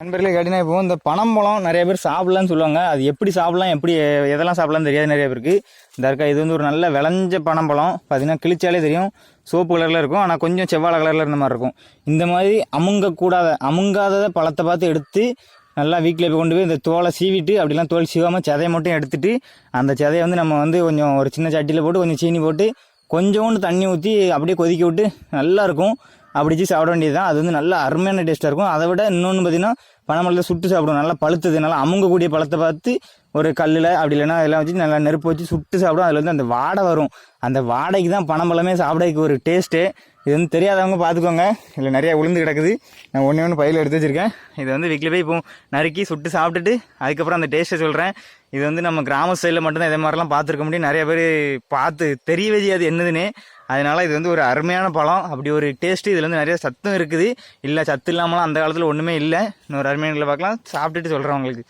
நண்பர்களே கேட்டினா இப்போ இந்த பனம்பழம் நிறைய பேர் சாப்பிடலாம்னு சொல்லுவாங்க. அது எப்படி சாப்பிடலாம் எப்படி எதெல்லாம் சாப்பிடலாம் தெரியாது நிறைய பேருக்கு. இந்த இருக்கா இது வந்து ஒரு நல்ல விளைஞ்ச பனம்பழம் பார்த்தீங்கன்னா கிழிச்சாலே தெரியும். சோப்பு கலரில் இருக்கும். ஆனால் கொஞ்சம் செவ்வாழை கலரில் இருந்த மாதிரி இருக்கும். இந்த மாதிரி அமுங்கக்கூடாத அமுங்காத பழத்தை பார்த்து எடுத்து நல்லா வீட்டில் போய் கொண்டு போய் இந்த தோலை சீவிட்டு அப்படிலாம் தோல் சீவாமல் சதையை மட்டும் எடுத்துட்டு அந்த சதையை வந்து நம்ம வந்து கொஞ்சம் ஒரு சின்ன சட்டியில் போட்டு கொஞ்சம் சீனி போட்டு கொஞ்சோண்டு தண்ணி ஊற்றி அப்படியே கொதிக்க விட்டு நல்லாயிருக்கும் அப்படிச்சு சாப்பிட வேண்டியது தான் அது வந்து நல்ல அருமையான டேஸ்ட்டாக இருக்கும். அதை விட இன்னொன்று பார்த்தீங்கன்னா பனைமரத்தில் சுட்டு சாப்பிடுவோம். நல்லா பழுத்தது நல்லா அமுங்கக்கூடிய பழத்தை பார்த்து ஒரு கல்லில் அப்படி இல்லைன்னா அதெல்லாம் வச்சு நல்லா நெருப்பு வச்சு சுட்டு சாப்பிடும். அதில் வந்து அந்த வாடை வரும். அந்த வாடைக்கு தான் பனம்பழமே சாப்பிடக்கு ஒரு டேஸ்ட்டு இது வந்து தெரியாதவங்க பார்த்துக்கோங்க. இதில் நிறையா உளுந்து கிடக்குது. நான் ஒன்று ஒன்று பையில் எடுத்து வச்சுருக்கேன். இது வந்து வீட்டில் போய் இப்போ நறுக்கி சுட்டு சாப்பிட்டுட்டு அதுக்கப்புறம் அந்த டேஸ்ட்டை சொல்கிறேன் இது வந்து நம்ம கிராம சைடில் மட்டும்தான் இதே மாதிரிலாம் பார்த்துருக்க முடியும். நிறைய பேர் பார்த்து தெரியவே செய்யாது என்னதுன்னு. அதனால் இது வந்து ஒரு அருமையான பழம். அப்படி ஒரு டேஸ்ட்டு இதில் வந்து நிறைய சத்தும் இருக்குது. இல்லை சத்து இல்லாமலாம் அந்த காலத்தில் ஒன்றுமே இல்லை. இன்னொரு அருமையான பார்க்கலாம். சாப்பிட்டுட்டு சொல்கிறேன் உங்களுக்கு.